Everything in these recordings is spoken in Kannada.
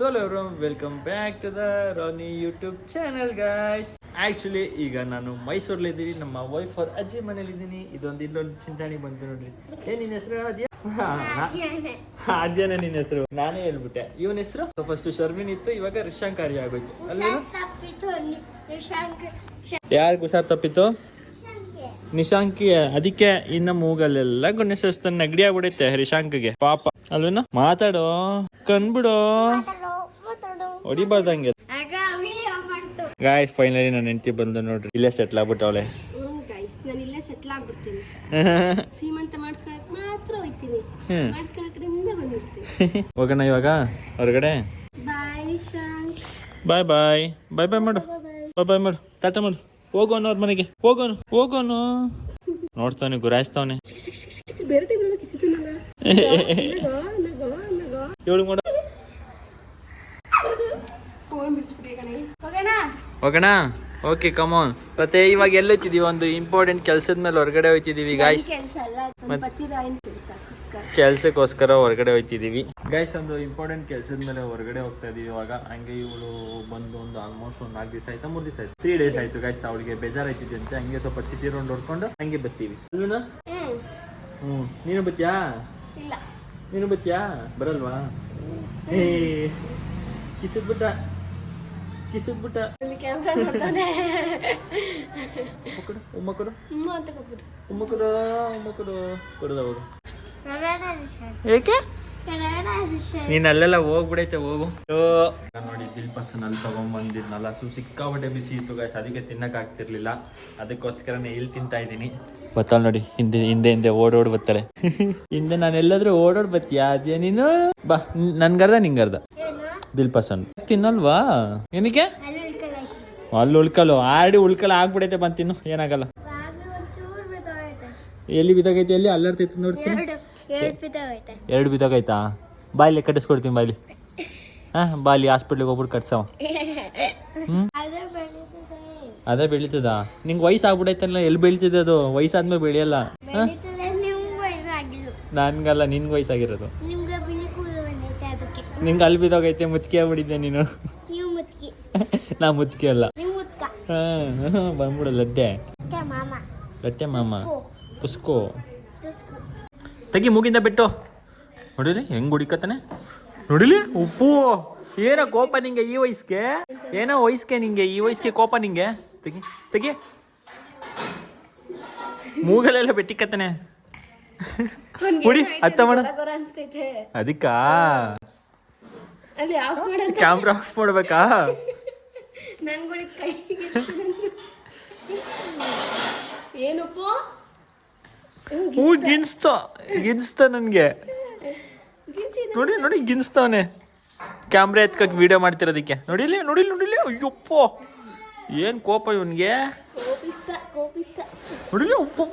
ಸೋಲ್ ಅವರು welcome back to the Roni YouTube channel guys actually ಈಗ ನಾನು ಮೈಸೂರಲ್ಲಿದ್ದೀನಿ ನಮ್ಮ ವೈಫ್ ಅವ್ರ ಅಜ್ಜಿ ಮನೇಲಿದ್ದೀನಿ ಇದೊಂದು ಇನ್ನೊಂದು ಚಿಂತಾಣಿ ಬಂತು ನೋಡ್ರಿ. ಏ ನಿನ್ನ ಹೆಸರು ಅದ್ಯಾ ಅದ್ಯಾನ ನಿನ್ನ ಹೆಸರು. ನಾನೇ ಹೇಳ್ಬಿಟ್ಟೆ. ಇವನ ಹೆಸರು? ಫಸ್ಟ್ ಶರ್ಮಿನ್ ಇತ್ತು ಇವಾಗ ರಿಶಾಂಕಾರಿ ಆಗೋಯ್ತು. ಅಲ್ಲಿ ಯಾರಿಗೂ ಹುಷಾರ್ ತಪ್ಪಿತ್ತು ನಿಶಾಂಕಿ ಅದಕ್ಕೆ ಇನ್ನ ಮೂಗಲ್ಲೆಲ್ಲ ಗಣೇಶ ನೆಗಡಿ ಆಗ್ಬಿಡುತ್ತೆ ರಿಶಾಂಕ್ಗೆ ಪಾಪ. ಅಲ್ವೇನ? ಮಾತಾಡೋ. ಕಣ್ಬಿಡು. ಹೊಡಿಬಾರ್ದಂಗೆ ಗಾಯ್ಸ್ ಫೈನಲಿ ನನ್ನ ಹೆಂಡತಿ ಬಂದು ನೋಡ್ರಿ. ಇಲ್ಲೇ ಸೆಟ್ಲ್ ಆಗ್ಬಿಟ್ಟವಳೆ ಅವಳೆ. ನಾನು ಇಲ್ಲೇ ಸೆಟ್ಲ್ ಆಗ್ಬಿಡ್ತೀನಿ. ಸೀಮಂತ ಮಾಡಿಸ್ಕೊಳಕ್ ಮಾತ್ರ ಹೋಯ್ತೀನಿ. ಹ್ಮ್. ಮಾಡಿಸ್ಕೊಳಕ್ ಹಿಂದೆ ಬಂದಿರ್ತೀನಿ ಹೋಗೋಣ ಇವಾಗ ಹೊರಗಡೆ? ಬಾಯ್ ಶಾಂಕ್ ಬಾಯ್ ಬಾಯ್ ಬಾಯ್ ಬಾಯ್ ಮಾಡು. ಬಾಯ್ ಬಾಯ್ ಮಾಡು. ಟಾಟಾ ಮಾಡು. ಹೋಗೋನು ಅವ್ರ ಮನೆಗೆ. ಹೋಗೋನು. ಹೋಗೋನು. ನೋಡ್ತಾವನೆ ಗುರಾಯಿಸ್ತಾವನೆ. ಬೇರೆ ಟೈಮ್ ಕಿಸಿತು ನಗೋ. ನಗೋ ನಗೋ ಇವಳು ಮಾಡು ಹೋಗೋಣ? ಓಕೆ ಕಮೋನ್ ಮತ್ತೆ ಇವಾಗ ಎಲ್ಲೋಯ್ತಿದೀವಿ ಒಂದು ಇಂಪಾರ್ಟೆಂಟ್ ಕೆಲಸದ ಮೇಲೆ ಹೊರಗಡೆ ಹೋಯ್ತಿದೀವಿ ಗಾಯ್ಸ್ ಕೆಲ್ಸಕ್ಕೋಸ್ಕರ ಹೊರಗಡೆ ಹೋಯ್ತಿದೀವಿ ಗಾಯ್ಸ್ ಒಂದು ಇಂಪಾರ್ಟೆಂಟ್ ಕೆಲಸದ ಮೇಲೆ ಹೊರಗಡೆ ಹೋಗ್ತಾ ಇದೀವಿ ಇವಾಗ. ಹಂಗೆ ಇವಳು ಬಂದು ಒಂದು ಆಲ್ಮೋಸ್ಟ್ ಒಂದು ನಾಲ್ಕು ದಿವಸ ಆಯ್ತಾ ಮೂರು ದಿವಸ ಆಯ್ತು? ತ್ರೀ ಡೇಸ್ ಆಯ್ತು ಗಾಯ್ಸ್ ಅವಳಿಗೆ ಬೇಜಾರಾಯ್ತಿದೆ ಅಂತ ಹಂಗೆ ಸ್ವಲ್ಪ ಸಿಟಿ ರೌಂಡ್ ಹೊಡ್ಕೊಂಡು ಹಂಗೆ ಬರ್ತೀವಿ ಅಲ್ವೇನಾ? ಹ್ಮ್. ಹ್ಞೂ. ನೀನು ಬತ್ತೀಯಾ? ಇಲ್ಲ. ನೀನು ಬತ್ತೀಯಾ? ಬರಲ್ವಾ? ಏ ಕಿಸಿದ್ಬಿಟ್ಟ ಕಿಸಿದ್ಬಿಟ್ಟ. ಕ್ಯಾಮ್ರಾ ನೋಡ್ತಾನೆ. ಉಮ್ಮ ಅಂತ ಕೊಟ್ಬಿಟ್ಟು ಕೊಡದ ಹೋಗು. ಏಕೆ? ನೀನ್ ಅಲ್ಲೆಲ್ಲ ಹೋಗ್ಬಿಡೈತೆ ಹೋಗು. ನೋಡಿ ದಿಲ್ ಪಸನ್ ಅಲ್ಲಿ ತಗೊಂಡ್ಬಂದಿದ್ನಲ್ಲ ಸು ಸಿಕ್ಕಾಪಟ್ಟೆ ಬಿಸಿ ಇತ್ತು ಗಾಯ್ಸ್ ಅದಕ್ಕೆ ತಿನ್ನಕ್ ಆಗ್ತಿರ್ಲಿಲ್ಲ. ಅದಕ್ಕೋಸ್ಕರನೇ ಇಲ್ಲಿ ತಿಂತಾ ಇದ್ದೀನಿ. ಬತ್ತಲ್ ನೋಡಿ ಹಿಂದೆ ಹಿಂದೆ ಹಿಂದೆ ಓಡೋಡ್ ಬರ್ತಾರೆ ಹಿಂದೆ ನಾನು ಎಲ್ಲಾದ್ರೂ ಓಡೋಡ್ ಬತ್ತೀಯಾ ಅದೇ ನೀನು? ಬಾ ನನ್ಗರ್ದ ನಿಂಗರ್ದ ದಿಲ್ ಪಸನ್ ತಿನ್ನಲ್ವಾ? ಏನಕ್ಕೆ? ಅಲ್ಲಿ ಉಳ್ಕಲು ಆಲ್ರೆಡಿ ಉಳ್ಕಲ್ ಆಗ್ಬಿಡೈತೆ ಬಂದ್ ತಿನ್ನು ಏನಾಗಲ್ಲ. ಎಲ್ಲಿ ಬಿದಾಗೈತೆ ಎಲ್ಲಿ? ಅಲ್ಲಾಡ್ತೈತೆ ನೋಡ್ತೀನಿ ಎರಡು ಬಿದ್ದಾಗೈತಾ. ಬಾಯ್ಲಿ ಕಟ್ಟಿಸ್ಕೊಡ್ತೀನಿ ಬಾಯ್ಲಿ. ಹಾ ಬಾಯ್ಲಿ ಹಾಸ್ಪಿಟ್ಲಿಗೆ ಹೋಗ್ಬಿಟ್ಟು ಕಟ್ಸವ. ಅದೇ ಬೆಳೀತದ? ನಿಂಗೆ ವಯಸ್ಸು ಆಗ್ಬಿಡೈತಲ್ಲ ಎಲ್ಲಿ ಬೆಳೀತಿದೆ ಅದು? ವಯಸ್ಸಾದ್ಮೇಲೆ ಬೆಳೆಯಲ್ಲ. ಹಾ? ನನ್ಗಲ್ಲ ನಿನ್ಗೆ ವಯಸ್ಸಾಗಿರೋದು ನಿಮ್ಗೆ ಬಿಳಿ ಕೂದಲು ಬಂದೈತೆ ಅದಕ್ಕೆ ನಿಂಗೆ ಅಲ್ಲಿ ಬಿದ್ದೋಗೈತೆ ಮುತ್ಕಿ ಆಗ್ಬಿಟ್ಟಿದ್ದೆ ನೀನು. ನೀವು ಮುತ್ಕಿ. ನಾ ಮುತ್ಕಿ ಅಲ್ಲ. ನೀವು ಮುತ್ಕ. ಹಾ ಬಂದ್ಬಿಡು ಲದ್ದೆ ಮಾಮ. ಲಟ್ಟೆ ಮಾಮ. ಪುಸ್ಕೋ. ತೆಗಿ ಮೂಗಿಂದ ಬಿಟ್ಟು. ನೋಡಿಲಿ ಹೆಂಗ್ ಹುಡಿಕತ್ತಾನೆ? ನೋಡಿಲಿ ಉಪ್ಪು. ಏನೋ ಕೋಪ ನಿಂಗೆ ಈ ವಯಸ್ಸಿಗೆ? ಏನೋ ವಯಸ್ಸಿಗೆ ನಿಂಗೆ ಈ ವಯಸ್ಸಿಗೆ ಕೋಪ ನಿಂಗೆ? ತೆಗಿ ತೆಗಿ. ಮೂಗಲೆಲ್ಲ ಬೆಟ್ಟಿಕತ್ತಾನೆ. ಹುಡಿ ಅತ್ತ ಮಾಡ. ಅದಕ್ಕಾ ಅದಕ್ಕ? ಅಲ್ಲಿ ಆಫ್ ಮಾಡ ಕ್ಯಾಮ್ರಾ ಆಫ್ ಮಾಡ್ಬೇಕಾ? ನನ್ಗೊಳಿ ಕೈ ಏನಪ್ಪ? ಹೂ ಗಿನ್ಸ್ತ. ಗಿನ್ಸ್ತ ನನಗೆ. ನೋಡಿ ನೋಡಿ ಗಿನ್ಸ್ತಾವನೆ. Camera ಎತ್ಕಕ್ಕೆ video ಮಾಡ್ತಿರೋದಕ್ಕೆ. ನೋಡಿಲಿ ನೋಡಿಲಿ ನೋಡಿಲಿ? ಅಯ್ಯಪ್ಪೋ. ಏನ್ ಕೋಪ ಇವನ್ಗೆ? ನೋಡಿಲಿ? ಉಪ್ಪು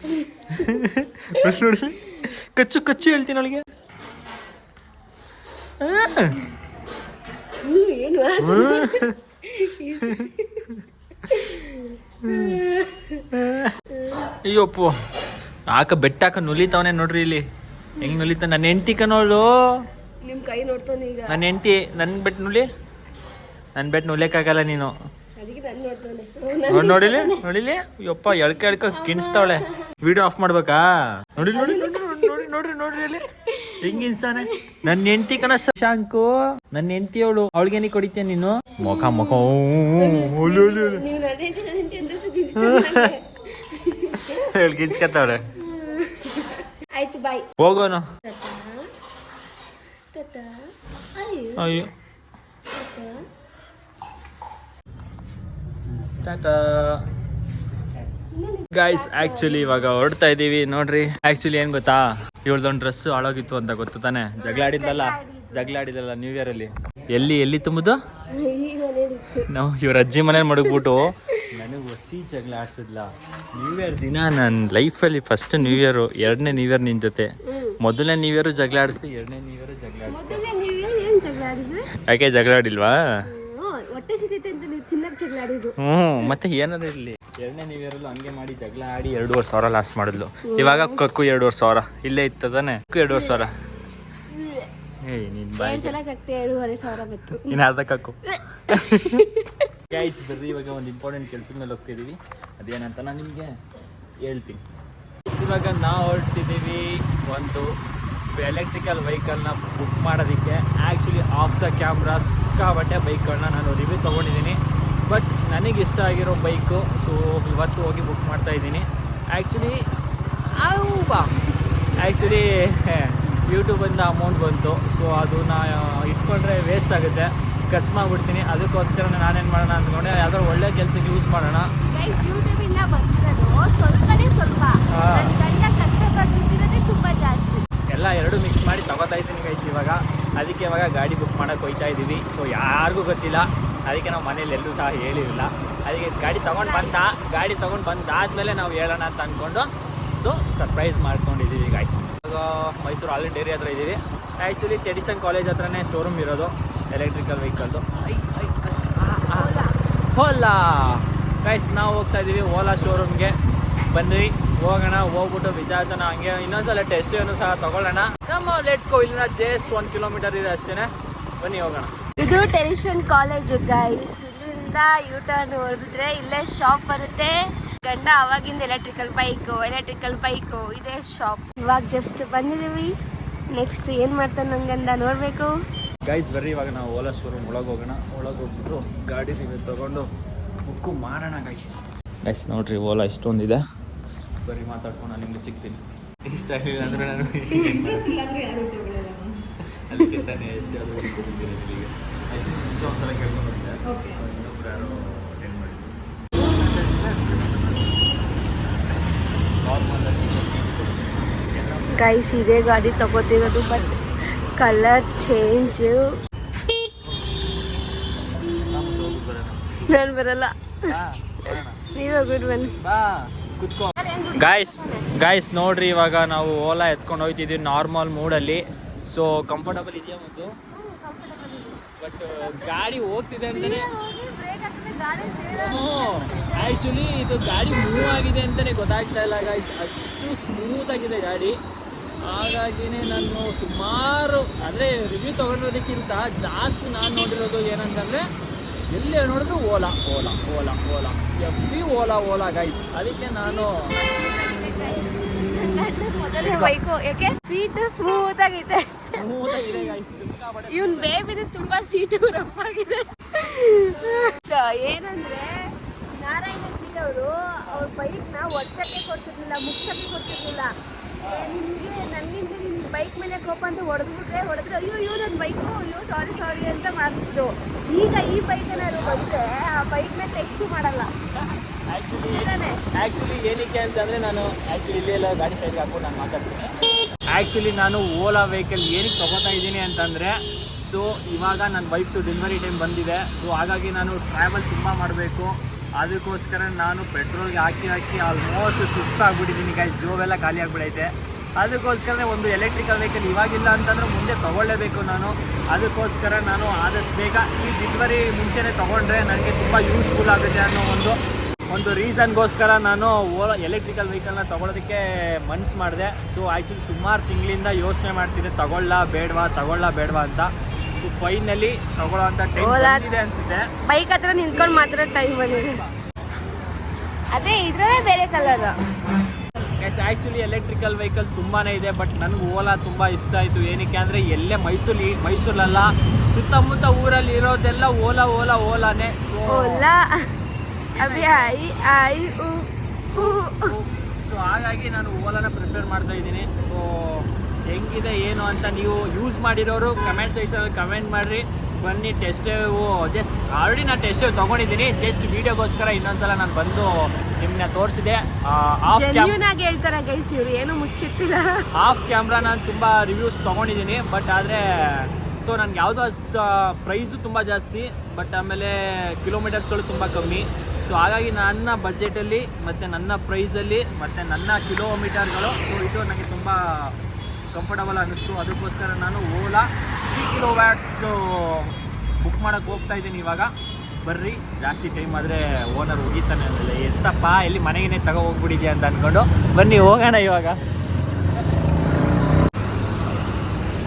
ನೋಡಿ. ಕಚ್ಚು ಕಚ್ಚು ಹೇಳ್ತೀನಿ ಅವಳಿಗೆ. ಏನು ಅಯ್ಯಪ್ಪ ಆಕ ಬೆಟ್ಟಾಕ ನುಲಿತಾವನೆ ನೋಡ್ರಿ ಇಲ್ಲಿ. ಹೆಂಗ್ ನುಲಿತ? ನನ್ನ ಹೆಂಡತಿ ಕನೋಳು ನಿಮ್ ಕೈ ನೋಡ್ತಾನೆ ಈಗ. ನನ್ನ ಹೆಂಡತಿ ನನ್ ಬೆಟ್ಟ ನುಲಿ. ನನ್ನ ಬೆಟ್ ನುಲಿಯಕ್ಕಾಗಲ್ಲ ನೀನು. ನನ್ ನೋಡಿಲಿ? ನೋಡಿಲಿ? ಯಪ್ಪ ಎಳ್ಕ ಎಳ್ಕ ಕಿಣಿಸ್ತಾವಳೆ. ವಿಡಿಯೋ ಆಫ್ ಮಾಡ್ಬೇಕಾ? ನೋಡಿ ನೋಡಿ ನೋಡಿ ನೋಡಿ ನೋಡ್ರಿ ನೋಡ್ರಿ ಅಲ್ಲಿ. ಹೆಂಗ್ ಇನ್ಸ್ತಾನೆ ನನ್ನ ಹೆಂಡತಿ ಕಣ ಶಾಂಕು ನನ್ನ ಹೆಂಡತಿ ಅವಳು ಅವಳಿಗೇನಿ ಕೊಡಿತೀಯ ನೀನು? ಮುಖ ಮುಖ ಹೇಳಿ ಗಿಂಚ್ಕತ್ತವಳೆ ಆಯ್ತು ಬಾಯ್ ಹೋಗೋಣ. ತತ ಅಯ್ಯೋ ಅಯ್ಯೋ. ತತ. ಟಾಟಾ ಗಾಯ್ಸ್ ಆಕ್ಚುಲಿ ಇವಾಗ ಹೊರಡ್ತಾ ಇದೀವಿ. ನೋಡ್ರಿ ಆಕ್ಚುಲಿ ಏನ್ ಗೊತ್ತಾ? ಇವಳ್ದೊಂದು ಡ್ರೆಸ್ ಹಾಳಾಗಿತ್ತು ಅಂತ ಗೊತ್ತು ತಾನೆ? ಜಗಳ ಆಡಿದ್ದಲ್ಲ ಜಗಳ ಆಡಿದಲ್ಲ ನ್ಯೂ ಇಯರ್ ಅಲ್ಲಿ? ಎಲ್ಲಿ ಎಲ್ಲಿ ತುಂಬುದು? ನಾವು ಇವ್ರ ಅಜ್ಜಿ ಮನೇಲಿ ಮಡಗ್ಬಿಟ್ಟು. ನನಗೆ ಹೊಸಿ ಜಗಳ ಆಡ್ಸಿದ್ಲ ನ್ಯೂ ಇಯರ್ ದಿನ ನನ್ನ ಲೈಫಲ್ಲಿ ಫಸ್ಟ್ ನ್ಯೂ ಇಯರ್ ಎರಡನೇ ನ್ಯೂ ಇಯರ್ ನಿನ್ ಜೊತೆ. ಮೊದಲನೇ ನ್ಯೂ ಇಯರ್ ಜಗಳ ಆಡಿಸ್ತಿ ಎರಡನೇ ನ್ಯೂ ಇಯರ್ ಜಗಳ ಆಡಿಸ್ತಿ ಯಾಕೆ ಜಗಳ ಆಡಿಲ್ವಾ ಹ್ಮ್, ಹ್ಞೂ ಮತ್ತೆ ಏನಾದ್ರು ಇರಲಿ. ಎರಡನೇ ನೀವು ಇಯರಲ್ಲೂ ಹಂಗೆ ಮಾಡಿ ಜಗಳ ಆಡಿ ಎರಡೂವರೆ ಸಾವಿರ ಲಾಸ್ ಮಾಡಿದ್ಲು. ಇವಾಗ ಕಕ್ಕು ಎರಡೂವರೆ ಸಾವಿರ. ಇಲ್ಲೇ ಇತ್ತದಾನೆ ಕಕ್ಕು ಎರಡೂವರೆ ಸಾವಿರ. ಏಯ್ ನಿನ್ ಬಿತ್ತು. ಇನ್ನು ಅರ್ಧಕ್ಕೂ ಗೈಸ್ ಬರ್ರಿ ಇವಾಗ ಒಂದು ಇಂಪಾರ್ಟೆಂಟ್ ಕೆಲಸದ ಮೇಲೆ ಹೋಗ್ತಿದ್ದೀವಿ ಅದೇನಂತ ನಾನು ನಿಮಗೆ ಹೇಳ್ತೀನಿ. ಇವಾಗ ನಾವು ಹೊರಟಿದ್ದೀವಿ ಒಂದು ಎಲೆಕ್ಟ್ರಿಕಲ್ ವೆಹಿಕಲ್ನ ಬುಕ್ ಮಾಡೋದಕ್ಕೆ. ಆ್ಯಕ್ಚುಲಿ ಆಫ್ ದ ಕ್ಯಾಮ್ರಾ ಸಿಕ್ಕಾಬಟ್ಟೆ ಬೈಕ್ಗಳನ್ನ ನಾನು ರಿವ್ಯೂ ತೊಗೊಂಡಿದ್ದೀನಿ. ನನಗೆ ಇಷ್ಟ ಆಗಿರೋ ಬೈಕು ಸೊ ಇವತ್ತು ಹೋಗಿ ಬುಕ್ ಮಾಡ್ತಾ ಇದ್ದೀನಿ. ಆ್ಯಕ್ಚುಲಿ ಬಾ ಆ್ಯಕ್ಚುಲಿ ಯೂಟ್ಯೂಬಿಂದ ಅಮೌಂಟ್ ಬಂತು ಸೊ ಅದನ್ನ ಇಟ್ಕೊಂಡ್ರೆ ವೇಸ್ಟ್ ಆಗುತ್ತೆ. ಖರ್ಚು ಮಾಡಿಬಿಡ್ತೀನಿ. ಅದಕ್ಕೋಸ್ಕರ ನಾನೇನು ಮಾಡೋಣ ಅಂದ್ಕೊಂಡೆ ಯಾವ್ದಾದ್ರು ಒಳ್ಳೆ ಕೆಲಸಕ್ಕೆ ಯೂಸ್ ಮಾಡೋಣ. ಎಲ್ಲ ಎರಡು ಮಿಕ್ಸ್ ಮಾಡಿ ತಗೋತಾ ಇದ್ದೀನಿ ಗೈಸ್ ಇವಾಗ. ಅದಕ್ಕೆ ಇವಾಗ ಗಾಡಿ ಬುಕ್ ಮಾಡೋಕೆ ಹೋಗ್ತಾ ಇದ್ದೀವಿ. ಸೊ ಯಾರಿಗೂ ಗೊತ್ತಿಲ್ಲ. ಅದಕ್ಕೆ ನಾವು ಮನೇಲಿ ಎಲ್ಲರೂ ಸಹ ಹೇಳಿರಲಿಲ್ಲ. ಅದಕ್ಕೆ ಗಾಡಿ ತೊಗೊಂಡು ಬಂದ, ಗಾಡಿ ತೊಗೊಂಡು ಬಂದಾದಮೇಲೆ ನಾವು ಹೇಳೋಣ ಅಂತ ಅಂದ್ಕೊಂಡು ಸೊ ಸರ್ಪ್ರೈಸ್ ಮಾಡ್ಕೊಂಡಿದ್ದೀವಿ ಗಾಯ್ಸ್ ಇವಾಗ ಮೈಸೂರು ಆಲ್ರೆಡಿ ಡೇರಿ ಹತ್ರ ಇದ್ದೀವಿ. ಆ್ಯಕ್ಚುಲಿ ಟೆಡಿಷನ್ ಕಾಲೇಜ್ ಹತ್ರನೇ ಶೋರೂಮ್ ಇರೋದು ಎಲೆಕ್ಟ್ರಿಕಲ್ ವೆಹಿಕಲ್ದು. ಓಲಾ ಗೈಸ್ ನಾವು ಹೋಗ್ತಾ ಇದ್ದೀವಿ ಓಲಾ ಶೋರೂಮ್ಗೆ ಬನ್ನಿ ಹೋಗೋಣ ಹೋಗ್ಬಿಟ್ಟು ವಿಚಾರಿಸೋಣ. ಹಂಗೆ ಇನ್ನೊಂದ್ಸಲ ಟೆಸ್ಟ್ ಏನು ಸಹ ತಗೊಳ್ಳೋಣ. ನಮ್ಮ ಲೆಟ್ಸ್ ಗೋ ಇಲ್ಲಿಂದ ಜಸ್ಟ್ ಒನ್ ಕಿಲೋಮೀಟರ್ ಇದೆ ಅಷ್ಟೇನೆ ಬನ್ನಿ ಹೋಗೋಣ. ಇದು ಟೆರಿಷನ್ ಕಾಲೇಜು ಗೈಸ್ ಇಲ್ಲಿಂದ ಯೂಟರ್ನ್ ಹೊಡೆದ್ರೆ ಇಲ್ಲೇ ಶಾಪ್ ಬರುತ್ತೆ. ಗಂಡ ಅವಾಗಿಂದ ಎಲೆಕ್ಟ್ರಿಕಲ್ ಬೈಕು ಎಲೆಕ್ಟ್ರಿಕಲ್ ಬೈಕು ಇದೇ ಶಾಪ್ ಇವಾಗ ಜಸ್ಟ್ ಬಂದಿದೀವಿ ನೆಕ್ಸ್ಟ್ ಏನು ಮಾಡ್ತಾನೆ ನಂಗಂದ ನೋಡಬೇಕು. ಗೈಸ್ ಬರ್ರಿ ಇವಾಗ ನಾವು ಓಲಾ ಶೋರೂಮ್ ಒಳಗೆ ಹೋಗೋಣ. ಒಳಗೆ ಹೋಗ್ಬಿಟ್ಟು ಗಾಡಿ ರಿವ್ಯೂ ತಗೊಂಡು ಬುಕ್ಕು ಮಾಡೋಣ ಗೈಸ್ ಗೈಸ್ ನೋಡ್ರಿ ಓಲಾ ಇಷ್ಟೊಂದಿದೆ ಬರೀ ಮಾತಾಡ್ಕೊಂಡು ನಾನು ನಿಮಗೆ ಸಿಗ್ತೀನಿ. ಇಷ್ಟ ಆಗಲಿಲ್ಲ ಅಂದರೆ ನಾನು. ಅದಕ್ಕೆ ತಾನೇ ಎಷ್ಟು ಅದು ಹೇಳ್ಕೊಂಡಿದ್ದೀರಿ ನಿಮಗೆ? ಅಷ್ಟು ಮುಂಚೆ ಒಂದ್ಸಲ ಕೇಳ್ಕೊಂಡು ಇನ್ನೊಬ್ರು ಯಾರೋ ಅಟೆಂಡ್ ಮಾಡಿದ್ರು. ಗೈಸ್ ಇದೇ ಗಾಡಿ ತಗೋತಿರೋದು ಬಟ್ ಕಲರ್ ಚೇಂಜ್ ನಾನು ಬರಲ್ಲ. ನೀವು ಗುಡ್ ಬನ್ನಿ. ಗಾಯ್ಸ್ ಗಾಯ್ಸ್ ನೋಡ್ರಿ ಇವಾಗ ನಾವು ಓಲಾ ಎತ್ಕೊಂಡು ಹೋಗ್ತಿದ್ದೀವಿ ನಾರ್ಮಲ್ ಮೂಡಲ್ಲಿ ಸೊ ಕಂಫರ್ಟಬಲ್ ಇದೆಯಾ ಮತ್ತು? ಬಟ್ ಗಾಡಿ ಹೋಗ್ತಿದೆ ಅಂತಲೇ ಆ್ಯಕ್ಚುಲಿ ಇದು ಗಾಡಿ ಮೂವ್ ಆಗಿದೆ ಅಂತಲೇ ಗೊತ್ತಾಗ್ತಾ ಇಲ್ಲ ಗಾಯ್ಸ್ ಅಷ್ಟು ಸ್ಮೂತ್ ಆಗಿದೆ ಗಾಡಿ. ಹಾಗಾಗಿನೇ ನಾನು ಸುಮಾರು ಅಂದರೆ ರಿವ್ಯೂ ತೊಗೊಂಡಿರೋದಕ್ಕಿಂತ ಜಾಸ್ತಿ ನಾನು ನೋಡಿರೋದು ಏನಂತಂದರೆ ಎಲ್ಲೇ ನೋಡಿದ್ರು Ola Ola Ola Ola. Every Ola Ola guys ಅದಕ್ಕೆ ನಾನು ಮೊದಲೇ ಬೈಕು ಯಾಕೆ? ಸೀಟು ಸ್ಮೂತ್ ಸಿಕ್ಕಾಪಟ್ಟೆ ಇವನ್ ಬೇಬಿದು ತುಂಬಾ ಸೀಟು ಆಗಿದೆ ಏನಂದ್ರೆ ನಾರಾಯಣ ಜಿ ಅವರು ಅವ್ರ ಬೈಕ್ನ ಒಡ್ಸಕ್ಕೆ ಕೊಡ್ತಿರ್ಲಿಲ್ಲ ಮುಗ್ಸಕ್ಕೆ ಕೊಡ್ತಿರ್ಲಿಲ್ಲ. ನಿಮ್ಗೆ ನನ್ನಿಂದ ನಿನ್ ಬೈಕ್ ಮೇಲೆ ಕೋಪ ಅಂತ ಹೊಡೆದ್ಬಿಟ್ರೆ ಹೊಡೆದ್ರೆ ಅಯ್ಯೋ ಅಯ್ಯೋ ನನ್ನ ಬೈಕು ಅಯ್ಯೋ ಸಾರಿ ಸಾರಿ ಅಂತ ಮಾಡ್ತಿದ್ರು. ಈಗ ಈ ಬೈಕ್ ಏನಾದ್ರು ಬಂದ್ರೆ ಆ ಮೇಲೆ ಟೆಚ್ಚು ಮಾಡಲ್ಲ. ಆ್ಯಕ್ಚುಲಿ. ಆ್ಯಕ್ಚುಲಿ ಏನಕ್ಕೆ ಅಂತಂದರೆ ನಾನು ಆ್ಯಕ್ಚುಲಿ ಇಲ್ಲೇ ಎಲ್ಲ ಗಾಡಿ ಹಾಕೊಂಡು ನಾನು ಮಾತಾಡ್ತೀನಿ. ಆ್ಯಕ್ಚುಲಿ ನಾನು ಓಲಾ ವೆಹಿಕಲ್ ಏನಕ್ಕೆ ತೊಗೋತಾ ಇದ್ದೀನಿ ಅಂತಂದರೆ ಸೊ ಇವಾಗ ನನ್ನ ವೈಫ್ದು ಡೆಲಿವರಿ ಟೈಮ್ ಬಂದಿದೆ. ಸೊ ಹಾಗಾಗಿ ನಾನು ಟ್ರಾವೆಲ್ ತುಂಬ ಮಾಡಬೇಕು. ಅದಕ್ಕೋಸ್ಕರ ನಾನು ಪೆಟ್ರೋಲ್ಗೆ ಹಾಕಿ ಹಾಕಿ ಆಲ್ಮೋಸ್ಟ್ ಸುಸ್ತಾಗ್ಬಿಟ್ಟಿದ್ದೀನಿ ಗೈಸ್ ಜೋವೆಲ್ಲ ಖಾಲಿ ಆಗಿಬಿಡೈತೆ. ಅದಕ್ಕೋಸ್ಕರ ಒಂದು ಎಲೆಕ್ಟ್ರಿಕಲ್ ವೆಹಿಕಲ್ ಇವಾಗಿಲ್ಲ ಅಂತಂದ್ರೆ ಮುಂದೆ ತೊಗೊಳ್ಳೇಬೇಕು ನಾನು. ಅದಕ್ಕೋಸ್ಕರ ನಾನು ಆದಷ್ಟು ಬೇಗ ಈ ಡೆಲಿವರಿ ಮುಂಚೆನೇ ತೊಗೊಂಡ್ರೆ ನನಗೆ ತುಂಬ ಯೂಸ್ಫುಲ್ ಆಗುತ್ತೆ ಅನ್ನೋ ಒಂದು ಒಂದು ರೀಸನ್ಗೋಸ್ಕರ ನಾನು ಓಲಾ ಎಲೆಕ್ಟ್ರಿಕಲ್ ವೆಹಿಕಲ್ನ ತೊಗೊಳೋದಕ್ಕೆ ಮನ್ಸು ಮಾಡಿದೆ. ಸೊ ಆ್ಯಕ್ಚುಲಿ ಸುಮಾರು ತಿಂಗಳಿಂದ ಯೋಚನೆ ಮಾಡ್ತಿದ್ದೆ ತಗೊಳ್ಳ ಬೇಡವಾ ತಗೊಳ್ಳ ಬೇಡವಾ ಅಂತ. ಫೈನಲಿ ತಗೊಳ್ಳೋ ಅಂತ ಟೈಮ್ ಅನಿಸುತ್ತೆ. ಬೈಕ್ ಹತ್ರ ನಿಂತ್ಕೊಂಡು ಮಾತ್ರ ಟೈಮ್ ಬಂದಿದೆ. ಅದೇ ಇದ್ರೇ ಬೇರೆ colour yes actually electrical vehicle ತುಂಬಾ ಇದೆ ಬಟ್ ನನಗೆ ಓಲಾ ತುಂಬ ಇಷ್ಟ ಆಯಿತು. ಏನಕ್ಕೆ ಅಂದರೆ ಎಲ್ಲೇ ಮೈಸೂರು ಮೈಸೂರಲ್ಲ ಸುತ್ತಮುತ್ತ ಊರಲ್ಲಿ ಇರೋದೆಲ್ಲ Ola Ola ಓಲಾನೇ. Ola. Abhi I I uh uh. So ಹಾಗಾಗಿ ನಾನು ಓಲಾನ ಪ್ರಿಪೇರ್ ಮಾಡ್ತಾ ಇದ್ದೀನಿ. ಸೊ ಹೆಂಗಿದೆ ಏನು ಅಂತ ನೀವು ಯೂಸ್ ಮಾಡಿರೋರು ಕಮೆಂಟ್ ಸೆಕ್ಷನಲ್ಲಿ ಕಮೆಂಟ್ ಮಾಡಿರಿ. ಬನ್ನಿ ಟೆಸ್ಟ್ ಜಸ್ಟ್ ಆಲ್ರೆಡಿ ನಾನು ಟೆಸ್ಟ್ ತೊಗೊಂಡಿದ್ದೀನಿ. ಜಸ್ಟ್ ವೀಡಿಯೋಗೋಸ್ಕರ ಇನ್ನೊಂದ್ಸಲ ನಾನು ಬಂದು ನಿಮ್ಮನ್ನ ತೋರಿಸಿದೆ. ಆಫ್ ಹೇಳ್ತಾರೆ ಗೈಸ್ ಇವರು? ಏನು ಮುಚ್ಚಿಟ್ಟಿಲ್ಲ. ಆಫ್ ಕ್ಯಾಮ್ರಾ ನಾನು ತುಂಬ ರಿವ್ಯೂಸ್ ತೊಗೊಂಡಿದ್ದೀನಿ. ಬಟ್ ಆದರೆ ಸೊ ನನಗೆ ಯಾವುದೋ ಅಷ್ಟು ಪ್ರೈಸು ತುಂಬ ಜಾಸ್ತಿ. ಬಟ್ ಆಮೇಲೆ ಕಿಲೋಮೀಟರ್ಸ್ಗಳು ತುಂಬ ಕಮ್ಮಿ. ಸೊ ಹಾಗಾಗಿ ನನ್ನ ಬಜೆಟಲ್ಲಿ ಮತ್ತು ನನ್ನ ಪ್ರೈಸಲ್ಲಿ ಮತ್ತು ನನ್ನ ಕಿಲೋಮೀಟರ್ಗಳು ಸೊ ಇದು ನನಗೆ ತುಂಬ ಕಂಫರ್ಟಬಲ್ ಅನ್ನಿಸ್ತು. ಅದಕ್ಕೋಸ್ಕರ ನಾನು Ola three kilowatts book ಮಾಡೋಕ್ಕೆ ಹೋಗ್ತಾ ಇದ್ದೀನಿ ಇವಾಗ. ಬರ್ರಿ, ಜಾಸ್ತಿ ಟೈಮ್ ಆದರೆ ಓನರ್ ಹೋಗಿತಾನೆ ಅಂದರೆ ಎಷ್ಟಪ್ಪ, ಎಲ್ಲಿ ಮನೆಗೇನೆ ತಗೋ ಹೋಗ್ಬಿಟ್ಟಿದ್ಯಾ? ಅಂತ ಅಂದ್ಕೊಂಡು ಬನ್ನಿ, ಹೋಗೋಣ ಇವಾಗ.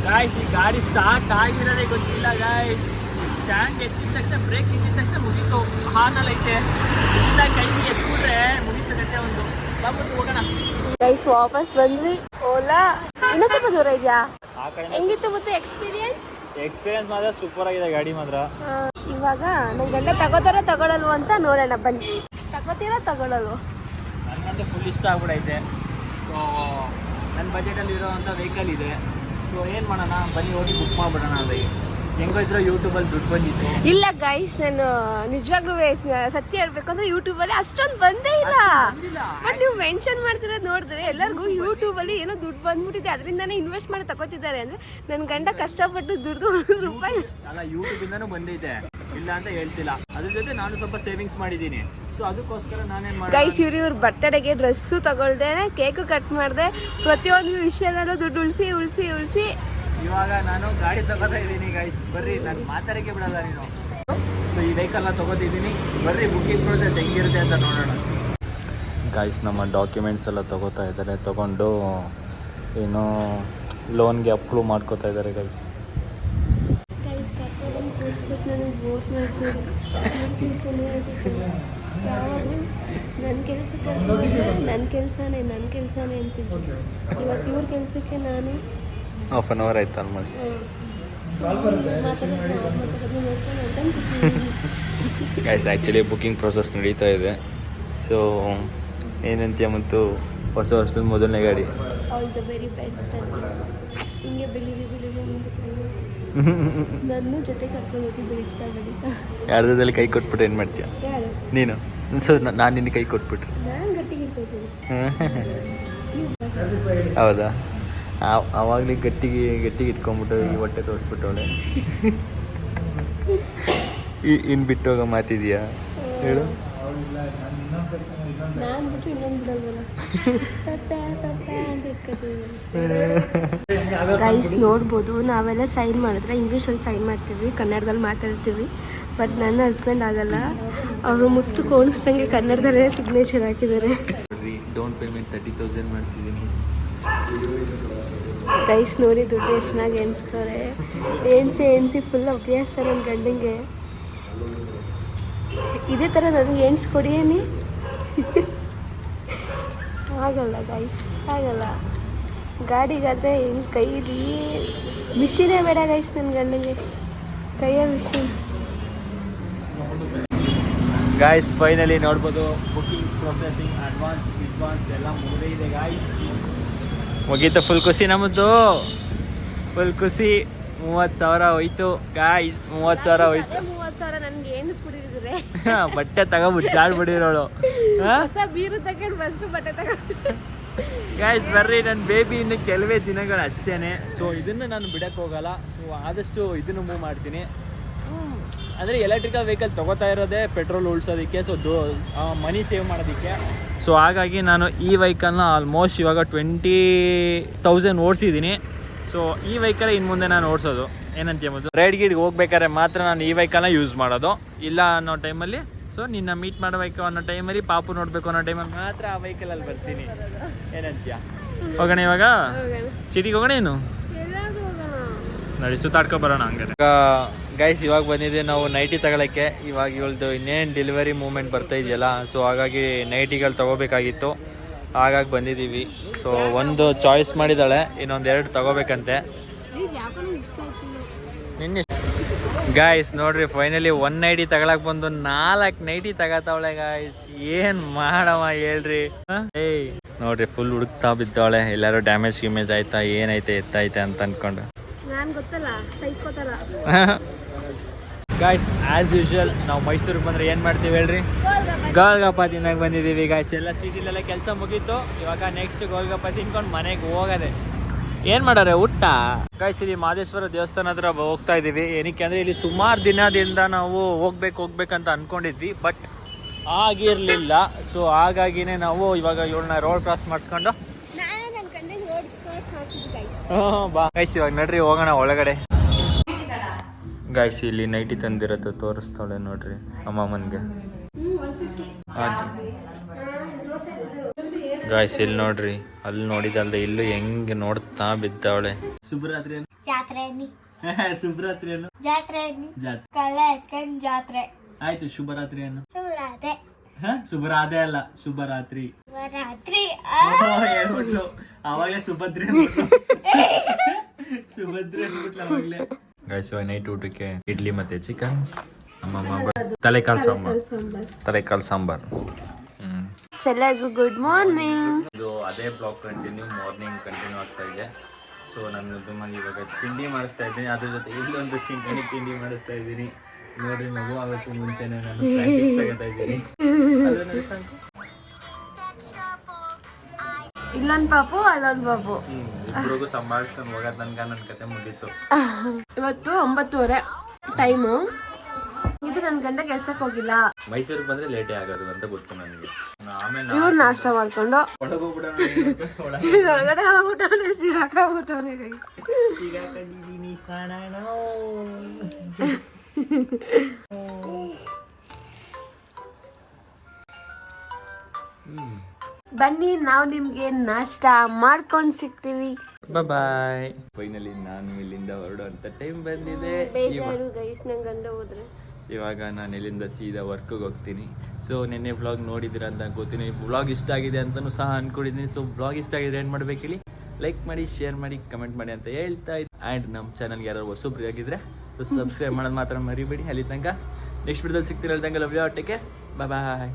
ಗಾಯ್ಸ್ ಈ ಗಾಡಿ ಸ್ಟಾರ್ಟ್ ಆಗಿರೋದೇ ಗೊತ್ತಿಲ್ಲ ಗಾಯ್ಸ್ ಸ್ಟ್ಯಾಂಡ್ ಎತ್ತಿದ ತಕ್ಷಣ ಬ್ರೇಕ್ ಇದ್ದಿದ ತಕ್ಷಣ ಮುಗೀತು. ಹಾರ್ನಲ್ಲಿ ಐತೆ ಇಲ್ಲ ಕೈ ಎತ್ಬಿಟ್ರೆ ಮುಗೀತು ಕತೆ ಒಂದು. ಹೋಗೋಣ. ಗೈಸ್ ವಾಪಸ್ ಬಂದ್ವಿ. ಓಲಾ ಇನ್ನೂ ಸ್ವಲ್ಪ ದೂರ ಇದೆಯಾ? ಹೆಂಗಿತ್ತು ಮತ್ತೆ ಎಕ್ಸ್ಪೀರಿಯನ್ಸ್ ಎಕ್ಸ್ಪೀರಿಯನ್ಸ್ ಮಾತ್ರ ಸೂಪರ್ ಆಗಿದೆ ಗಾಡಿ ಮಾತ್ರ. ಇವಾಗ ನನ್ನ ಗಂಡ ತಗೋತಾರ ತಗೊಳಲ್ವ ಅಂತ ನೋಡೋಣ ಬನ್ನಿ. ತಗೋತೀರೋ ತಗೊಳಲ್ವ? ನನಗಂತೂ ಫುಲ್ ಇಷ್ಟ ಆಗ್ಬಿಡೈತೆ. ಸೊ ನನ್ನ ಬಜೆಟಲ್ಲಿ ಇರೋವಂಥ ವೆಹಿಕಲ್ ಇದೆ. ಸೊ ಏನು ಮಾಡೋಣ? ಬನ್ನಿ ಹೋಗಿ ಬುಕ್ ಮಾಡ್ಬಿಡೋಣ ಅದೇ ಹೆಂಗೋ ಇದ್ರೂ ಯೂಟ್ಯೂಬಲ್ಲಿ ದುಡ್ಡು ಬಂದಿತ್ತು ಇಲ್ಲ ಗೈಸ್ ನಾನು ನಿಜವಾಗ್ಲೂ ಸತ್ಯ ಹೇಳ್ಬೇಕು ಅಂದ್ರೆ ಯೂಟ್ಯೂಬಲ್ಲಿ ಅಷ್ಟೊಂದು ಬಂದೇ ಇಲ್ಲ. ಬಟ್ ನೀವು ಮೆನ್ಷನ್ ಮಾಡ್ತಿರೋದು ನೋಡಿದ್ರೆ ಎಲ್ಲರಿಗೂ ಯೂಟ್ಯೂಬಲ್ಲಿ ಏನೋ ದುಡ್ಡು ಬಂದ್ಬಿಟ್ಟಿದೆ. ಅದರಿಂದನೇ ಇನ್ವೆಸ್ಟ್ ಮಾಡಿ ತಗೋತಿದ್ದಾರೆ ಅಂದ್ರೆ ನನ್ನ ಗಂಡ ಕಷ್ಟಪಟ್ಟು ದುಡ್ಡು ರೂಪಾಯಿ ಅಲ್ಲ ಬಂದೈತೆ ಇಲ್ಲ ಅಂತ ಹೇಳ್ತಿಲ್ಲ. ಅದ್ರ ಜೊತೆ ನಾನು ಸ್ವಲ್ಪ ಸೇವಿಂಗ್ಸ್ ಮಾಡಿದ್ದೀನಿ. ಸೊ ಅದಕ್ಕೋಸ್ಕರ ನಾನೇನು ಮಾಡಿ ಗೈಸ್ ಇವ್ರು ಇವ್ರ ಬರ್ತಡೇಗೆ ಡ್ರೆಸ್ಸು ತಗೊಳ್ದೆ ಕೇಕು ಕಟ್ ಮಾಡಿದೆ ಪ್ರತಿಯೊಂದು ವಿಷಯದಲ್ಲೂ ದುಡ್ಡು ಉಳಿಸಿ ಉಳಿಸಿ ಉಳಿಸಿ. ಇವಾಗ ನಾನು ಗಾಡಿ ತಗೋತಾ ಇದ್ದೀನಿ ಗೈಸ್ ಬರ್ರಿ ನಾನು ಮಾತಾಡಕ್ಕೆ ಬಿಡಲ್ಲ ನೀನು. ಸೊ ಈ ವೆಹಿಕಲ್ನ ತಗೋತಿದ್ದೀನಿ. ಬರ್ರಿ ಬುಕ್ಕಿಂಗ್ ಪ್ರೋಸೆಸ್ ಹೆಂಗಿರುತ್ತೆ ಅಂತ ನೋಡೋಣ. ಗಾಯ್ಸ್ ನಮ್ಮ ಡಾಕ್ಯುಮೆಂಟ್ಸ್ ಎಲ್ಲ ತೊಗೋತಾ ಇದ್ದಾರೆ. ತೊಗೊಂಡು ಏನೋ ಲೋನ್ಗೆ ಅಪ್ರೂವ್ ಮಾಡ್ಕೋತಾ ಇದ್ದಾರೆ ಗೈಸ್ ನನ್ನ ಕೆಲಸಕ್ಕೆ ನನ್ನ ಕೆಲಸನೇ ನನ್ನ ಕೆಲಸನೇ ಅಂತಿದ್ದೆ ಇವತ್ತು ಇವ್ರ ಕೆಲಸಕ್ಕೆ ನಾನು ಹಾಫ್ ಆನ್ ಅವರ್ ಆಯ್ತು almost guys actually booking process ನಡೀತಾ ಇದೆ. ಸೊ ಏನಂತೀಯ ಮತ್ತು ಹೊಸ ವರ್ಷದ ಮೊದಲನೇ ಗಾಡಿ? ಆಲ್ ದ ವೆರಿ ಬೆಸ್ಟ್ ಅಂತ. ಹಿಂಗೆ ಬೆಳಿಗ್ಗೆ ಬೆಳಿಗ್ಗೆ ಮುಂದೆ ನನ್ನ ಜೊತೆ ಕರ್ಕೊಂಡು ಹೋಗಿ ಬೆಳೀತಾ ಬೆಳೀತಾ. ಅರ್ಧದಲ್ಲಿ ಕೈ ಕೊಟ್ಬಿಟ್ಟು ಏನು ಮಾಡ್ತೀಯ? ನೀನು. ಸೊ ನಾನು ನಿನ್ನ ಕೈ ಕೊಟ್ಬಿಟ್ರೆ. ನಾನು ಗಟ್ಟಿಗೆ ಇಟ್ಕೋತೀನಿ ಹೌದಾ? ಅವಾಗಲೇ ಗಟ್ಟಿಗೆ ಗಟ್ಟಿಗೆ ಇಟ್ಕೊಂಡ್ಬಿಟ್ಟು ಈ ಹೊಟ್ಟೆ ತೋರಿಸ್ಬಿಟ್ಟವಳೆ. ಇನ್ನು ಬಿಟ್ಟೋಗ ಮಾತಿದೆಯಾ? ಹೇಳು. ಗೈಸ್ ನೋಡ್ಬೋದು. ನಾವೆಲ್ಲ ಸೈನ್ ಮಾಡಿದ್ರೆ ಇಂಗ್ಲೀಷಲ್ಲಿ ಸೈನ್ ಮಾಡ್ತೀವಿ ಕನ್ನಡದಲ್ಲಿ ಮಾತಾಡ್ತೀವಿ. ಬಟ್ ನನ್ನ ಹಸ್ಬೆಂಡ್ ಆಗಲ್ಲ. ಅವರು ಮುತ್ತು ಕೋಣಿಸ್ದಂಗೆ ಕನ್ನಡದಲ್ಲೇ ಸಿಗ್ನೇಚರ್ ಹಾಕಿದ್ದಾರೆ. ಡೌನ್ ಪೇಮೆಂಟ್ ತರ್ಟಿ ತೌಸಂಡ್ ಮಾಡ್ತಿದ್ದೀನಿ. ಗೈಸ್ ನೋಡಿ ದುಡ್ಡು ಎಷ್ಟು ಚೆನ್ನಾಗಿ ಎಣಿಸ್ತಾರೆ. ಎಣಿಸಿ ಎಣಿಸಿ ಫುಲ್ ಅಭ್ಯಾಸ ನನ್ನ ಗಂಡಂಗೆ. ಇದೇ ಥರ ನನಗೆ ಎಣಿಸ್ಕೊಡಿ ಏನಿ? ಆಗಲ್ಲ ಗೈಸ್ ಆಗಲ್ಲ. ಗಾಡಿಗಾದರೆ ಹೆಂಗೆ ಕೈಲಿ ಮಿಷಿನೇ ಬೇಡ ಗೈಸ್ ನನ್ನ ಗಂಡಂಗೆ. ಕೈಯ ಮಿಷಿನ್ ಗಾಯ್ಸ್ ಫೈನಲಿ ನೋಡ್ಬೋದು ಬುಕಿಂಗ್ ಪ್ರೊಸೆಸಿಂಗ್ ಅಡ್ವಾನ್ಸ್ ಅಡ್ವಾನ್ಸ್ ಎಲ್ಲ ಮುಗಿದೇ ಇದೆ ಗಾಯ್ಸ್ ಮುಗೀತು ಫುಲ್ ಖುಷಿ ನಮ್ಮದು ಫುಲ್ ಖುಷಿ. ಮೂವತ್ತು ಸಾವಿರ ಹೋಯ್ತು. ಗಾಯ್ಸ್ ಮೂವತ್ತು ಸಾವಿರ ಹೋಯ್ತು. ಮೂವತ್ತು ಸಾವಿರ ನನಗೆ ಬಟ್ಟೆ ತಗೊಂಬಿಟ್ಟು ಬಿಡಿರೋಳು. ಹೊಸ ಬೀರು ತಗೊಂಡು ಫಸ್ಟು ಬಟ್ಟೆ ತಗೊಂಡು ಗಾಯ್ಸ್ ಬರ್ರಿ ನನ್ನ ಬೇಬಿ ಇನ್ನು ಕೆಲವೇ ದಿನಗಳು ಅಷ್ಟೇನೆ. ಸೊ ಇದನ್ನು ನಾನು ಬಿಡಕ್ಕೆ ಹೋಗಲ್ಲ. ಸೊ ಆದಷ್ಟು ಇದನ್ನು ಮೂವ್ ಮಾಡ್ತೀನಿ. ಅಂದರೆ ಎಲೆಕ್ಟ್ರಿಕಲ್ ವೆಹಿಕಲ್ ತೊಗೋತಾ ಇರೋದೇ ಪೆಟ್ರೋಲ್ ಉಳ್ಸೋದಿಕ್ಕೆ ಸೊ ದೋ ಮನಿ ಸೇವ್ ಮಾಡೋದಕ್ಕೆ. ಸೊ ಹಾಗಾಗಿ ನಾನು ಈ ವೆಹಿಕಲ್ನ ಆಲ್ಮೋಸ್ಟ್ ಇವಾಗ ಟ್ವೆಂಟಿ ತೌಸಂಡ್ ಓಡಿಸಿದ್ದೀನಿ. ಸೊ ಈ ವೆಹಿಕಲ್ ಇನ್ನು ಮುಂದೆ ನಾನು ಓಡಿಸೋದು. ಏನಂತ ಎಂಬುದು ರೈಡ್ ಗೀಡ್ಗೆ ಹೋಗ್ಬೇಕಾದ್ರೆ ಮಾತ್ರ ನಾನು ಈ ವೆಹಿಕಲ್ನ ಯೂಸ್ ಮಾಡೋದು. ಇಲ್ಲ ಅನ್ನೋ ಟೈಮಲ್ಲಿ ಸೊ ನಿನ್ನ ಮೀಟ್ ಮಾಡಬೇಕು ಅನ್ನೋ ಟೈಮಲ್ಲಿ ಪಾಪು ನೋಡಬೇಕು ಅನ್ನೋ ಟೈಮಲ್ಲಿ ಮಾತ್ರ ಆ ವೆಹಿಕಲಲ್ಲಿ ಬರ್ತೀನಿ. ಏನಂತೀಯ? ಹೋಗೋಣ ಇವಾಗ? ಸಿಟಿಗೆ ಹೋಗೋಣ ಏನು? ನೋಡಿ, ಸುತ್ತಾಡ್ಕೊ ಬರೋಣ ಹಂಗಾರೆ ಗೈಸ್ ಇವಾಗ ಬಂದಿದೆ ನಾವು ನೈಟಿ ತಗೊಳಕ್ಕೆ. ಇವಾಗ ಇವಳದು ಇನ್ನೇನು ಡೆಲಿವರಿ ಮೂಮೆಂಟ್ ಬರ್ತಾ ಇದೆಯಲ್ಲ ಸೊ ಹಾಗಾಗಿ ನೈಟಿಗಳು ತಗೋಬೇಕಾಗಿತ್ತು. ಹಾಗಾಗಿ ಬಂದಿದ್ದೀವಿ ಸೊ ಒಂದು ಚಾಯ್ಸ್ ಮಾಡಿದ್ದಾಳೆ ಇನ್ನೊಂದು ಎರಡು ತಗೋಬೇಕಂತೆ. ನಿನ್ನೆ ಗಾಯ್ಸ್ ನೋಡ್ರಿ ಫೈನಲಿ ಒನ್ ನೈಟಿ ತಗೊಳಕ್ ಬಂದು ನಾಲ್ಕು ನೈಟಿ ತಗತಾವಳೆ ಗಾಯ್ಸ್ ಏನ್ ಮಾಡವ ಹೇಳ್ರಿ? ಏಯ್. ನೋಡ್ರಿ ಫುಲ್ ಹುಡುಕ್ತಾ ಬಿದ್ದವಳೆ ಎಲ್ಲಾರು ಡ್ಯಾಮೇಜ್ ಗಿಮೇಜ್ ಆಯ್ತಾ, ಏನೈತೆ ಎತ್ತೈತೆ ಅಂತ ಅನ್ಕೊಂಡು. ಗಾಯ್ಸ್ ಆಸ್ ಯೂಶುವಲ್ ನಾವು ಮೈಸೂರಿಗೆ ಬಂದ್ರೆ ಏನು ಮಾಡ್ತೀವಿ ಹೇಳ್ರಿ? ಗೋಲ್ಗಪ್ಪ ತಿನ್ನಕ್ಕೆ ಬಂದಿದ್ದೀವಿ ಗಾಯ್ಸ್ ಎಲ್ಲ ಸಿಟಿಲೆಲ್ಲ ಕೆಲಸ ಮುಗೀತು. ಇವಾಗ ನೆಕ್ಸ್ಟ್ ಗೋಲ್ಗಪ್ಪ ತಿನ್ಕೊಂಡು ಮನೆಗೆ ಹೋಗದೆ. ಏನು ಮಾಡಾರೆ, ಊಟ? ಗಾಯ್ಸ್ ಇಲ್ಲಿ ಮಾದೇಶ್ವರ ದೇವಸ್ಥಾನ ಹತ್ರ ಹೋಗ್ತಾ ಇದ್ದೀವಿ. ಏನಕ್ಕೆ ಅಂದರೆ ಇಲ್ಲಿ ಸುಮಾರು ದಿನದಿಂದ ನಾವು ಹೋಗ್ಬೇಕು, ಹೋಗ್ಬೇಕಂತ ಅನ್ಕೊಂಡಿದ್ವಿ ಬಟ್ ಆಗಿರಲಿಲ್ಲ. ಸೊ ಹಾಗಾಗಿನೇ ನಾವು ಇವಾಗ ಇವಳನ್ನ ರೋಡ್ ಕ್ರಾಸ್ ಮಾಡಿಸ್ಕೊಂಡು ನಾನು ನನ್ನ ಕಣ್ಣಿಗೆ ರೋಡ್ ಕ್ರಾಸ್ ಮಾಡ್ತಿದ್ದೆ guys. ಹ್ಮ್, ಬಾ. ಗೈಸ್ ಇವಾಗ ನಡ್ರಿ ಹೋಗೋಣ ಒಳಗಡೆ. ಗಾಯ್ಸ್ ಇಲ್ಲಿ ನೈಟಿ ತಂದಿರತ್ತ ತೋರಿಸ್ತಾಳೆ ನೋಡ್ರಿ ಅಮ್ಮಮ್ಮನ್ಗೆ ಗಾಯ್ಸ್ ಇಲ್ಲಿ ನೋಡ್ರಿ ಅಲ್ಲಿ ನೋಡಿದಲ್ದ ಇಲ್ಲೂ ಹೆಂಗೆ ನೋಡ್ತಾ ಬಿದ್ದಾವಳೆ ಶುಭರಾತ್ರಿ ಶುಭರಾತ್ರಿ ಜಾತ್ರೆ. ಆಯ್ತು ಶುಭರಾತ್ರಿ. ಅನ್ನು ಶುಭರಾಧೆ ಅಲ್ಲ ಶುಭರಾತ್ರಿ. ಅವಾಗಲೇ ಸುಭದ್ರಿ. ಸುಭದ್ರಿ ನೈಟ್ ಊಟಕ್ಕೆ ಇಡ್ಲಿ ಮತ್ತೆ ಚಿಕನ್ ತಲೆಕಾಲ್ ತಲೆಕಾಳು ಸಾಂಬಾರ್. ತಲೆಕಾಳು ಸಾಂಬಾರ್. ಎಲ್ಲರಿಗೂ ಗುಡ್ ಮಾರ್ನಿಂಗ್ ಇದು ಅದೇ ಬ್ಲಾಗ್ ಕಂಟಿನ್ಯೂ ಮಾರ್ನಿಂಗ್ ಕಂಟಿನ್ಯೂ ಆಗ್ತಾ ಇದೆ. ಸೊ ನಾನು ತುಂಬಾಗಿ ಇವಾಗ ತಿಂಡಿ ಮಾಡಿಸ್ತಾ ಇದ್ದೀನಿ. ಅದ್ರ ಜೊತೆ ಇಲ್ಲೊಂದು ಚಿಂತನೆ ತಿಂಡಿ ಮಾಡಿಸ್ತಾ ಇದ್ದೀನಿ. ನೋಡಿ ಮಗು ಆಗೋಕ್ಕೂ ಮುಂಚೆನೆ ನಾನು ಪ್ರಾಕ್ಟೀಸ್ ತಗೋತಾ ಇದ್ದೀನಿ. ಇಲ್ಲೊಂದು? ಪಾಪು ಅಲ್ಲೊಂದ್ ಬಾಬು. ಹ್ಮ್. ಇಬ್ರಿಗೂ ಸಂಭಾಳಿಸ್ಕೊಂಡು ಹೋಗೋದು ನನ್ಗ ನನ್ನ ಕತೆ ಮುಗೀತು. ಇವತ್ತು ಒಂಬತ್ತುವರೆ ಟೈಮು ಇದು ನನ್ ಗಂಡ ಕೆಲ್ಸಕ್ಕೆ ಹೋಗಿಲ್ಲ. ಮೈಸೂರಿಗೆ ಬಂದ್ರೆ ಲೇಟೇ ಆಗೋದು ಅಂತ ಗೊತ್ತು ನನಗೆ. ಆಮೇಲೆ ಇವ್ರು ನಾಷ್ಟ ಮಾಡ್ಕೊಂಡು. ಒಳಗಡೆ ಒಳಗಡೆ ಸಿಗಾಕ ಹೋಗ್ಬಿಟ್ಟವ್ನೆ ಕೈ ಬನ್ನಿ ನಾವು ನಿಮ್ಗೆ ನಾಷ್ಟ ಮಾಡ್ಕೊಂಡು ಸಿಗ್ತೀವಿ. ಬಾಯ್ ಫೈನಲಿ ನಾನು ಇಲ್ಲಿಂದ ಹೊರಡುವಂತ ಟೈಮ್ ಬಂದಿದೆ. ಬೇಜಾರು ಗೈಸ್ ನಂಗೆ ಗಂಡ ಹೋದ್ರೆ. ಇವಾಗ ನಾನು ಇಲ್ಲಿಂದ ಸೀದಾ ವರ್ಕಿಗೆ ಹೋಗ್ತೀನಿ. ಸೊ ನಿನ್ನೆ ವ್ಲಾಗ್ ನೋಡಿದ್ದೀರಾ ಅಂತ ಅನ್ಕೋತೀನಿ ವ್ಲಾಗ್ ಇಷ್ಟ ಆಗಿದೆ ಅಂತಲೂ ಸಹ ಅನ್ಕೊಂಡಿದ್ದೀನಿ ಸೊ ವ್ಲಾಗ್ ಇಷ್ಟ ಆಗಿದ್ರೆ ಏನು ಮಾಡ್ಬೇಕಿಲ್ಲಿ ಲೈಕ್ ಮಾಡಿ ಶೇರ್ ಮಾಡಿ ಕಮೆಂಟ್ ಮಾಡಿ ಅಂತ ಹೇಳ್ತಾ ಇದ್ದೆ ಆ್ಯಂಡ್ ನಮ್ಮ ಚಾನಲ್ಗೆ ಯಾರು ಹೊಸಬ್ರು ಆಗಿದ್ರೆ ಸೊ ಸಬ್ಸ್ಕ್ರೈಬ್ ಮಾಡೋದು ಮಾತ್ರ ಮರಿಬೇಡಿ. ಅಲ್ಲಿ ತನಕ ನೆಕ್ಸ್ಟ್ ವಿಡಿಯೋದಲ್ಲಿ ಸಿಗ್ತೀನಿ ಅಲ್ಲಿ ತನಕ ಲವ್ ಯು ಟೇಕ್ ಬಾಯ್